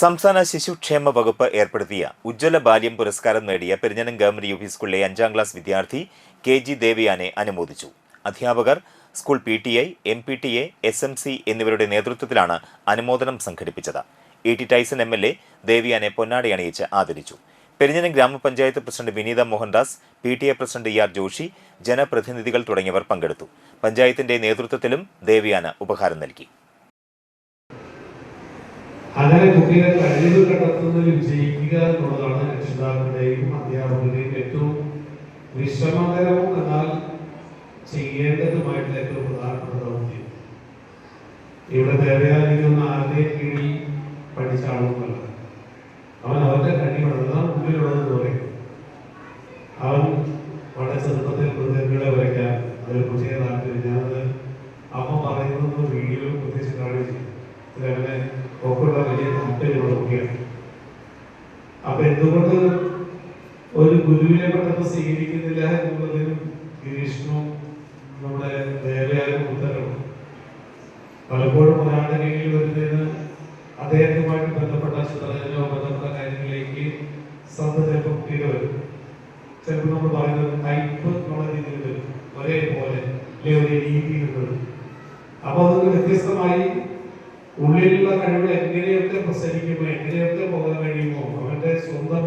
സംസ്ഥാന ശിശുക്ഷേമ വകുപ്പ് ഏർപ്പെടുത്തിയ ഉജ്ജ്വല ബാല്യം പുരസ്കാരം നേടിയ പെരിഞ്ഞനം ഗവൺമെന്റ് യു പി സ്കൂളിലെ അഞ്ചാം ക്ലാസ് വിദ്യാർത്ഥി കെ ജി ദേവിയാനെ അനുമോദിച്ചു. അധ്യാപകർ school P T I M P T A S M C എന്നിവരുടെ നേതൃത്വത്തിലാണ് അനുമോദനം സംഘടിപ്പിച്ചത്. E T Tyson M L A ദേവിയാനെ പൊന്നാടി അണിയിച്ച് ആദരിച്ചു. പെരിഞ്ഞനം ഗ്രാമപഞ്ചായത്ത് president Vineetha Mohandas P T A president E R Joshi ജനപ്രതിനിധികൾ തുടങ്ങിയവർ പങ്കെടുത്തു. പഞ്ചായത്തിന്റെ നേതൃത്വത്തിലും ദേവിയാന ഉപഹാരം നൽകി. അങ്ങനെ കുട്ടികളെ കഴിവ് കണ്ടെത്തുന്നതിൽ വിജയിക്കുക എന്നുള്ളതാണ് രക്ഷിതാക്കളുടെയും അധ്യാപകരുടെയും ഏറ്റവും വിശ്രമകരവും എന്നാൽ ചെയ്യേണ്ടതുമായിട്ടുള്ള ഏറ്റവും പ്രധാനപ്പെട്ട ദൗത്യം. ഇവിടെ ദേവയാനിക്കുന്ന ആരുടെയും കീഴിൽ പഠിച്ച ആളൊന്നുമല്ല അവൻ അവന്റെ കഴിവുള്ളതാണ് ഉള്ളിലുള്ളത് പറയും അവൻ വളരെ ചെറുപ്പത്തിൽ പ്രതികളെ വരയ്ക്കാൻ അതൊരു പുതിയ താല്പര്യം. ഞാനത് അമ്മ പറയുന്നത് വീഡിയോ പ്രത്യേകിച്ച് കാണിച്ചു ഇതിലവനെ ഒക്കെയുള്ള വലിയ താല്പര്യമുള്ള അപ്പൊ എന്തുകൊണ്ട് ഒരു ഗുരുവിനെ പെട്ടെന്ന് സ്വീകരിക്കുന്നില്ല എന്നുള്ളതിനും ഗിരീഷിനും നമ്മുടെ ദേവയാലും ഉത്തരവും പലപ്പോഴും ഒരാളുടെ കീഴിൽ വരുന്നതിന് അദ്ദേഹവുമായിട്ട് ബന്ധപ്പെട്ട ചിത്രരചനയോ ബന്ധപ്പെട്ട കാര്യങ്ങളിലേക്ക് ശ്രദ്ധ ചിലപ്പോൾ കുട്ടികൾ വരും. ചിലപ്പോൾ നമ്മൾ പറയുന്നത് ടൈപ്പ് എന്നുള്ള രീതിയിൽ വരും. ഒരേപോലെ അല്ലെ ഒരേ രീതിയിൽ വരും അപ്പോൾ അതൊക്കെ വ്യത്യസ്തമായി ഉള്ളിലുള്ള കഴിവ് എങ്ങനെയൊക്കെ പ്രസരിക്കുമോ എങ്ങനെയൊക്കെ